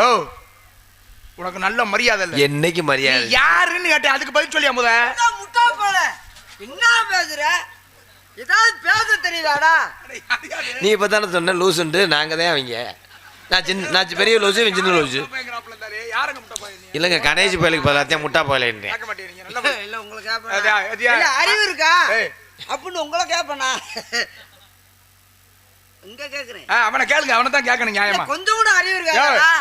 ஓ. உனக்கு நல்ல மரியாதை இல்ல. என்னைக்கு மரியாதை யாருன்னு கேட்டேன். அதுக்கு பதில் சொல்லியா முத? முட்டா போல? என்ன பேசுற? ஏதாவது பேச தெரியுதாடா? நீ இப்ப தானே சொன்ன லூசுண்டு நாங்க தான் அவங்க. நான் சின்ன நான் பெரிய லூசு இவன் சின்ன லூசு. யாருங்க முட்டை போய் இல்லைங்க கணேஷ் பயலுக்கு பார்த்தா முட்டா போயலேன்றேன் கேட்க மாட்டேங்க நல்ல இல்ல உங்களை அதா, கேப்பேன் அதியா. இல்ல அறிவு இருக்கா. அப்படின்னு உங்களை கேப்பனா? இங்க கேக்குறேன். அவனை கேளுங்க. அவனை தான் கேட்கணும் நியாயமா. கொஞ்சம் கூட அறிவு இருக்காடா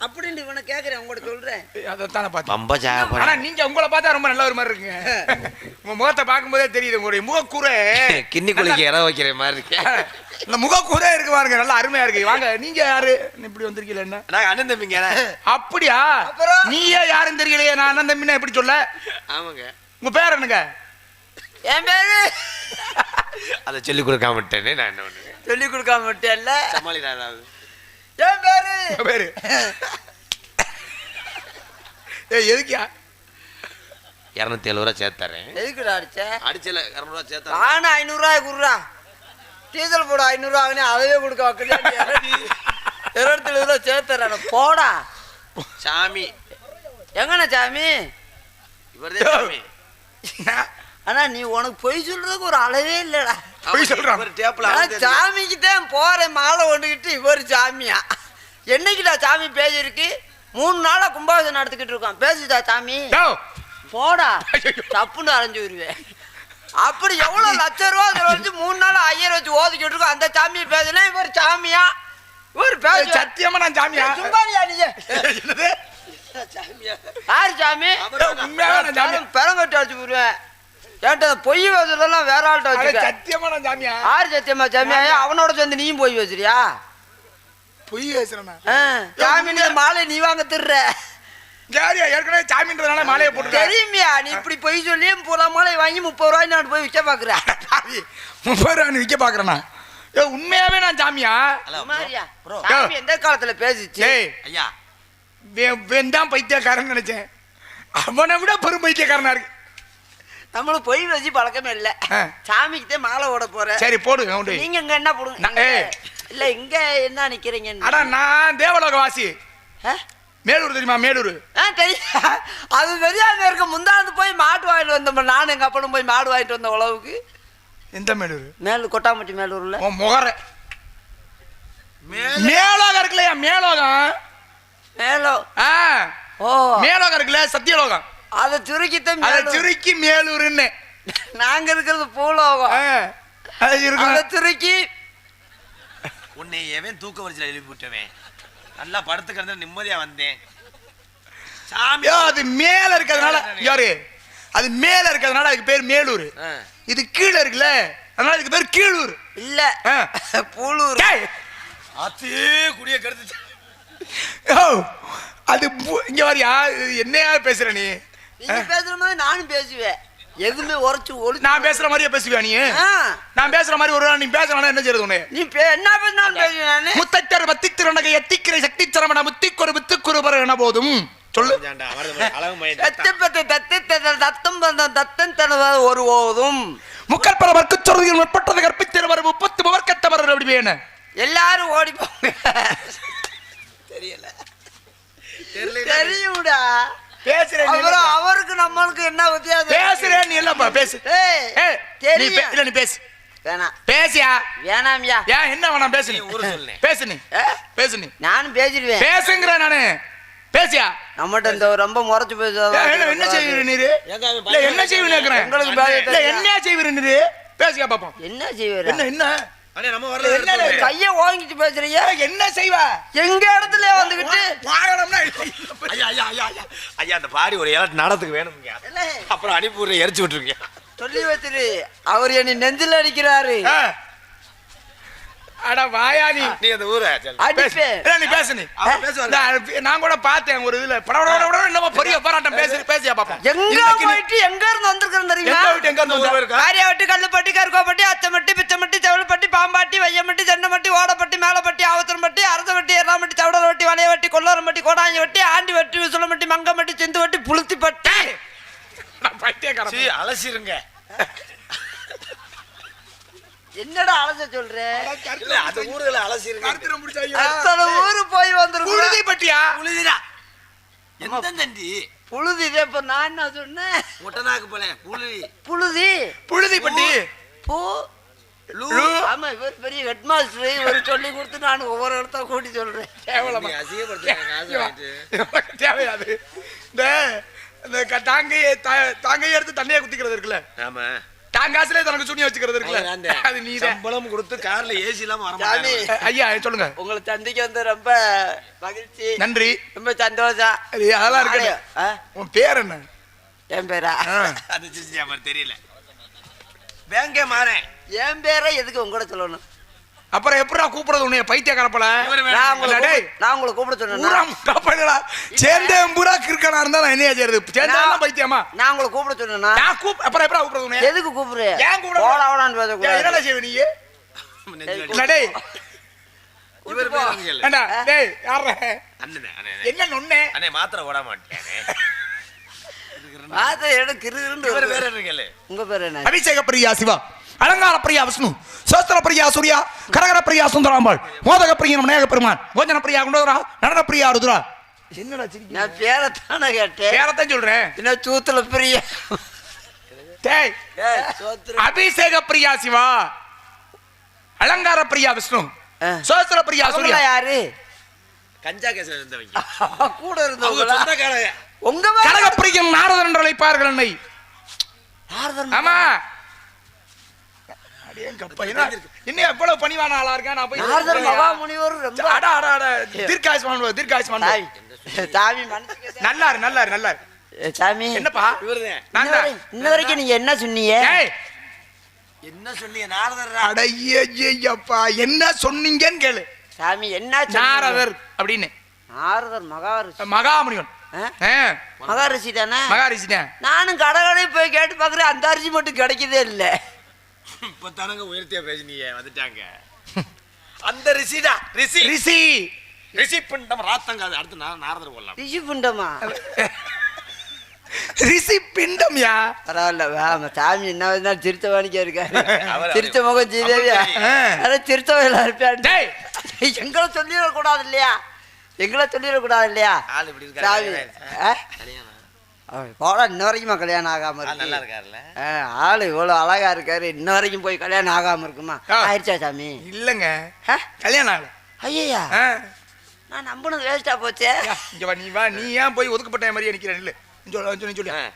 அப்படின்னு இவனை கேக்குறேன் உங்கள்ட்ட சொல்றேன். அதைத்தானே பார்த்தேன் ரொம்ப ஆனா நீங்க உங்களை பார்த்தா ரொம்ப நல்ல ஒரு மாதிரி இருக்குங்க. உங்க முகத்தை பார்க்கும்போதே தெரியுது உங்களுடைய முகக்கூரை. கிண்ணி குளிக்க இற வைக்கிற மாதிரி இருக்கு. இந்த முகக்கூரே இருக்கு பாருங்க நல்லா அருமையா இருக்கு. வாங்க நீங்க யாரு? இப்படி வந்திருக்கீங்க என்ன? நாங்க அண்ணன் தம்பிங்க அப்படியா? அப்புறம்? நீயே யாரும் தெரியலையே நான் அண்ணன் தம்பினா எப்படி சொல்ல? ஆமாங்க. உங்க பேர் என்னங்க? என் பேரு? அதை சொல்லி கொடுக்காம விட்டேனே நான் என்ன பண்ணுவேன்? சொல்லி கொடுக்காம விட்டேன்ல. சமாளிடாது என் பேரு? பேரு? ஏய் எதுக்கியா? இரநூத்தி எழுபது ரூபா சேர்த்தறேன் எதுக்குடா அடிச்ச? அடிச்சல இரநூறுவா சேர்த்தறேன் நானும் ஐநூறுரூவா குடுறா. டீசல் போட ஐநூறுரூவா வாங்கினே அதவே கொடுக்க வைக்கல இருபத்தி எழுபது ரூபா சேர்த்துறேன் போடா. சாமி. எங்கண்ணா சாமி? இவர்தான் சாமி. ஆனா நீ உனக்கு பொய் சொல்றதுக்கு ஒரு அளவே இல்லடா. பொய் சொல்றான். இவர் டேப்ல சாமிக்கு தான் போறேன் மாலை கொண்டுகிட்டு இவர் சாமியா. என்னைக்குடா சாமி பேசிருக்கு மூணு நாளா கும்பாபிஷேகம் நடத்திக்கிட்டு இருக்கோம். பேசுதா சாமி? போடா. தப்புன்னு அரைஞ்சு வருவேன் அப்படி எவ்வளவு லட்சம் ரூபா அதுல வச்சு மூணு நாள் ஐயர் வச்சு ஓதிக்கிட்டு இருக்கோம். அந்த சாமியை பேசல இவர் சாமியா? இவர் பேச சத்தியமா நான் சாமியா? சும்மாரியா நீ? என்னது? யாரு சாமி? சாமியா பெரங்கட்டு அடிச்சு போடுவேன். ஏன்ட்ட பொய் பேசுறதெல்லாம் வேற ஆள்கிட்ட அட, வச்சுக்க சத்தியமா நான் சாமியா யாரு சத்தியமா? சாமியா அவனோட சேர்ந்து நீயும் போய் பேசுறியா? பொய் பேசுறேன் ஆ, சாமி நீ மாலை நீ வாங்க திருற. யாரியா ஏற்கனவே சாமின்றதுனால மாலையை போட்டு தெரியுமியா நீ இப்படி பொய் சொல்லி புல மாலை வாங்கி முப்பது ரூபாய் நான் போய் விற்க பாக்குற முப்பது ரூபா நீ விற்க பாக்குறேனா ஏ உண்மையாவே நான் சாமியா? சாமி எந்த காலத்துல பேசிச்சு? ஐயா. வெந்தான் பைத்தியக்காரன் நினைச்சேன். அவனை விட பெரும் பைத்தியக்காரனா இருக்கு. நம்மளும் பொய் வச்சு பழக்கமே இல்ல. ஆ. சாமிக்கு தான் மாலை ஓட போறேன் சரி போடு கவுண்டு. நீங்க இங்க என்ன போடுங்க. இல்ல இங்க என்ன நிக்கிறீங்க அடா நான் தேவலோக வாசி? மேலூர் தெரியுமா மேலூர்? ஆ, தெரியும். அது தெரியாம இருக்க முந்தாந்து போய் மாட்டு வாங்கிட்டு வந்தோம் நானும் எங்க அப்பனும் போய் மாடு வாங்கிட்டு வந்த உழவுக்கு. எந்த மேலூர்? மேலூர் கொட்டாம்பட்டி மேலூர்ல. முகர. மேலோகம் இருக்குல்லையா மேலோகம்? மேலோ ஆ. ஓ. மேலோகம் இருக்குல்ல சத்தியலோகம். அதை சுருக்கித்தான் அதை மேலூர். சுருக்கி மேலூர்னு நாங்க இருக்கிறது பூலோகம். அது அதை இருக்கு சுருக்கி. உன்னை எவன் தூக்க வரிசையில் எழுப்பி விட்டவன் நல்லா படுத்து கிடந்து நிம்மதியா வந்தேன். சாமி ஐயோ, அது மேல இருக்கிறதுனால யாரு? அது மேல இருக்கிறதுனால அதுக்கு பேர் மேலூர். ஆ. இது கீழே இருக்குல்ல அதனால இதுக்கு பேர் கீழூர். இல்ல. பூலூர். டேய், அதே குடிய கெடுத்து அது இங்க வரியா என்னையா பேசுற நீ? நீங்க பேசுற மாதிரி நானும் பேசுவேன். எதுவுமே உரைச்சு ஒளி நான் பேசுற மாதிரியே பேசுவியா நீ? நான் பேசுற மாதிரி ஒரு நீ பேசுறா என்ன செய்யறது உன்னை? நீ பே- என்ன பேசினாலும் பேசுவேன் நானு முத்தச்சர் மத்தித்திறனகை எத்திக்கிரை சக்தி சரமண முத்திக்கொரு என போதும். சொல்லு. அழகு மயன் தத்து பத்து தத்து தத்து தத்தம் தத்தம் ஒரு ஓதும். முக்கற்பர வர்க்கச் சொருதியில் முற்பட்டது கற்பித்திருவர் முப்பத்து முவர்க்கத்தவர் அப்படி வேணு எல்லாரும் ஓடி போங்க தெரியல. தெரியும்டா பேசுறேன் அப்புறம். அவருக்கு நம்மளுக்கு என்ன வித்தியாசம்? பேசுறேன் நீ இல்லப்பா பேசு. நீ இல்ல நீ பேசு. வேணாம். பேசியா? வேணாம்யா. ஏன் என்ன வேணாம் பேசு நீ. ஊரு சொல்லு. பேசு நீ. ஏ, பேசு நீ. நானும் பேசிடுவேன். பேசுங்கிற நானு. பேசியா? நம்மகிட்ட இந்த ரொம்ப முறைச்சு பேசுறதா ஏய், என்ன- செய்வீரு நீரு? இல்ல என்ன செய்வீரு கேக்குறேன். எங்களுக்கு பேச இல்ல. என்ன செய்வீரு நீரு? பேசியா பாப்போம். என்ன செய்வாரு? என்ன என்ன? அண்ணே நம்ம என்ன வரல இல்ல, கைய ஓங்கிட்டு பேசுறீங்க? என்ன செய்வா? எங்க இடத்துல வந்துகிட்டு வாகனம்னா ஐயா ஐயா ஐயா ஐயா. ஐயா அந்த பாடி ஒரு ஏழு நடத்துக்கு வேணுங்க அப்புறம் அனுப்பி விட்ற எரிச்சு விட்டுருங்க. சொல்லி வச்சிரு. அவர் என்னை நெஞ்சில் அடிக்கிறாரு. அட வாயா நீ அந்த ஊரை நீ பேசு நீ. நான் கூட பார்த்தேன் ஒரு இதுல. பட பட பட பட என்னமோ பெரிய போராட்டம். பேசு பேசியா பாப்போம் எங்க போயிட்டு எங்க இருந்து வந்திருக்கிறேன் தெரியுமா? எங்க விட்டு எங்க இருந்து வந்த? இருக்கா? காரியாவட்டி கல்லுப்பட்டி கருக்கோப்பட்டி அச்சமட்டி பிச்சமட்டி செவல்பட்டி பாம்பாட்டி வையமட்டி தென்னமட்டி ஓடப்பட்டி மேலப்பட்டி ஆவத்தரம்பட்டி அரசவட்டி எறாமட்டி சவடரவட்டி வளையவட்டி கொல்லரம்பட்டி கோடாங்கி வட்டி ஆண்டி வட்டி விசுலமட்டி மங்கமட்டி சிந்து வட்டி புளுத்திப்பட்டி அலசிருங்க. என்னடா அலச சொல்ற? இல்ல அது ஊர்ல அலசி. அத்தனை ஊரு போய் வந்திருக்கோம் புழுதி பட்டியா? புழுதிடா. எந்த தண்டி? புழுதி இதே இப்ப நான் என்ன சொன்னேன்? முட்டனாக்கு போல புழுதி. புழுதி. புழுதி பட்டி. பூ. லூ. ஆமா இவர் பெரிய ஹெட் மாஸ்டர் இவர் சொல்லி கொடுத்து நான் ஒவ்வொரு இடத்த கூட்டி சொல்றேன். கேவலமா. தேவையாது. இந்த தாங்கையை தா- தாங்கையை எடுத்து தண்ணியை குத்திக்கிறது இருக்குல்ல? ஆமா. தாங்காசுல தனக்கு சுண்ணி வச்சுக்கிறது இருக்குல்ல. அது நீதான். சம்பளம் கொடுத்து கார்ல ஏசி இல்லாம வர ஐயா சொல்லுங்க. உங்களை சந்திக்க வந்து ரொம்ப மகிழ்ச்சி. நன்றி. ரொம்ப சந்தோஷம். அது அதெல்லாம் இருக்கு. உன் பேர் என்ன? என் பேரா. அது தெரியல. பேங்கே மாறேன். என் பேரை எதுக்கு உங்க கூட சொல்லணும்? அப்புறம் எப்படா கூப்பிடுறது உன்னைய பைத்திய வேற. நான் உங்களை நான் உங்களை கூப்பிட சொன்னேன் பையலா சேர்ந்தே பூரா கிறுக்கனா இருந்தா நான் என்னையா செய்யறது சேர்ந்தாலும் பைத்தியமா? நான் உங்களை கூப்பிட சொன்னேன்னா? நான் கூப் அப்புறம் எப்படா கூப்பிடுறது எதுக்கு கூப்பிடுற ஏன் கூப்பிட ஓடா ஓடான்னு ஏன் என்னடா பேசக்கூடாது செய்வ நீ? டேய்? இவர் டேய் யாரா அண்ணே, அண்ணே. என்ன நொண்ணே அண்ணே மாத்திரை ஓட மாட்டேன் பார்த்த இடம் கிருகிருன்னு இவர் இருக்கல உங்க பேர் என்ன? அபிஷேக பிரியா சிவா. அலங்கார பிரியா விஷ்ணு. சோஸ்திர பிரியா சூர்யா. கரகர பிரியா சுந்தராம்பாள். மோதக பிரியா விநாயக பெருமான் கோஜன பிரியா குண்டோதரா நடன பிரியா ருத்ரா. என்னடா நான் பேரத்தானே கேட்டேன். பேரத்தான் சொல்றேன். என்ன சூத்துல பிரிய டேய் அபிஷேக பிரியா சிவா. அலங்கார பிரியா விஷ்ணு. சோஸ்திர பிரியா சூர்யா. யாரு? கஞ்சா கேஸ்ல இருந்தவங்க. கூட சொந்தக்காரங்க. உங்க பேர் கனக பிரியம் நாரதன் என்று அழைப்பார்கள் என்னை. நாரதன் ஆமா. அடேங்கப்பா, என்ன என்ன எவ்வளவு பணிவான ஆளா இருக்கேன்? நான் போய் நாரதன் மகாமுனிவர் ரொம்ப அடா அடா அடா. தீர்க்காயுஷ்மான் தீர்க்காயுஷ்மான் சாமி நல்லாரு நல்லாரு நல்லாரு. சாமி. என்னப்பா? இன்ன வரைக்கும் நீங்க என்ன சொன்னீங்க? என்ன சொன்னீங்க நாரதர்? அட ஐயையப்பா என்ன சொன்னீங்கன்னு கேளு. சாமி என்ன? நாரதர் அப்படின்னு. நாரதர் மகாரிஷி மகாமுனிவன். மகாரிஷி தானே? மகாரிஷிதான் நானும் கடை கடை போய் கேட்டு பாக்குறேன் அந்த அரிசி மட்டும் கிடைக்கதே இல்ல. இப்ப தானங்க உயர்த்தியா பேசினீங்க வந்துட்டாங்க. அந்த ரிஷிடா ரிஷி. ரிஷி. ரிஷி பிண்டம் ராத்தங்க அடுத்து நா- நாரதர் போடலாம். ரிஷி புண்டமா? ரிஷி பிண்டம்யா? பரவாயில்ல ஆமா சாமி என்ன இருந்தாலும் திருத்தவாணிக்கா இருக்காரு. அவர் திருத்த முகம் ஜீதேவியா. அதான் திருத்தவையில இருப்பான் டேய். எங்களை சொல்லிடக்கூடாது இல்லையா? எங்களை சொல்லிடக்கூடாது இல்லையா? கல்யாணம் அவன் போடா இன்ன வரைக்குமா கல்யாணம் ஆகாம இருக்கு? ஆளு இவ்வளவு அழகா இருக்காரு. இன்ன வரைக்கும் போய் கல்யாணம் ஆகாம இருக்குமா. ஆயிடுச்சா சாமி? இல்லங்க? கல்யாணம் ஆகல. ஐயா. நான் நம்பினது வேஸ்டா போச்சே. இங்க வா நீ வா. நீ ஏன் போய் ஒதுக்கப்பட்ட மாதிரி நிக்கிறேன் இல்ல சொல்லு சொல்லு.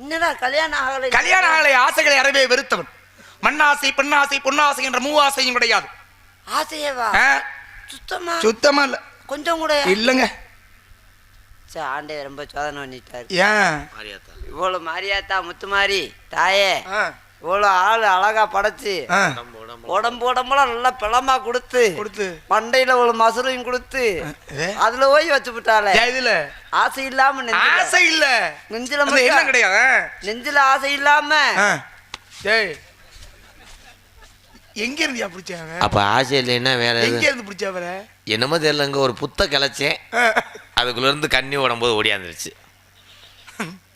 என்னடா கல்யாணம் ஆகலை. கல்யாண ஆலை ஆசைகளை அறவே வெறுத்தவன். மண்ணாசை பெண்ணாசை பொன்னாசை என்ற மூவாசையும் கிடையாது. ஆசையேவா? சுத்தமா? சுத்தமா இல்ல. கொஞ்சம் கூட. இல்லங்க. சே, ஆண்டே ரொம்ப சோதனை பண்ணிட்டாரு. ஏன்? மாரியாத்தா. இவ்வளவு மாரியாத்தா முத்துமாரி தாயே ஆ, இவ்வளவு ஆளு அழகா படைச்சு. உடம்பு உடம்பு. உடம்பு உடம்புலாம் நல்லா பிளமா கொடுத்து. கொடுத்து. மண்டையில ஒரு மசுரையும் கொடுத்து? அதுல போய் வச்சு விட்டாளே. இதுல? ஆசை இல்லாம நெஞ்சில. ஆசை இல்ல. நெஞ்சில என்ன கிடையாது? நெஞ்சில ஆசை இல்லாம. ஆ. எங்க இருந்தியா பிடிச்சாவ அப்ப ஆசை இல்லைன்னா வேற எங்க இருந்து பிடிச்சாவர என்னமோ தெரியலங்க ஒரு புத்த கிளச்சேன். அதுக்குள்ள இருந்து கண்ணி உடம்போது ஓடியாந்துருச்சு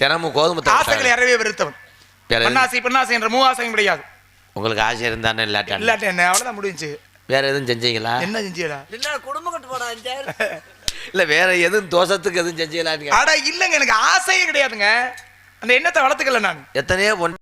தினமும் கோதுமை ஆசைகளை அறவே வெறுத்தவன். மண்ணாசை பெண்ணாசை என்ற மூவாசையும் கிடையாது. உங்களுக்கு ஆசை இருந்தானே இல்லாட்டா இல்லாட்ட என்ன? அவ்வளவுதான் முடிஞ்சு. வேற எதுவும் செஞ்சீங்களா? என்ன செஞ்சீடா? என்ன குடும்பம் கட்டு போடா இல்ல வேற எதுவும் தோசத்துக்கு எதுவும் செஞ்சீங்களான்னு கேட்டேன். அட இல்லங்க எனக்கு ஆசையே கிடையாதுங்க. அந்த எண்ணத்தை வளர்த்துக்கல நான். எத்தனையோ பொண்ணு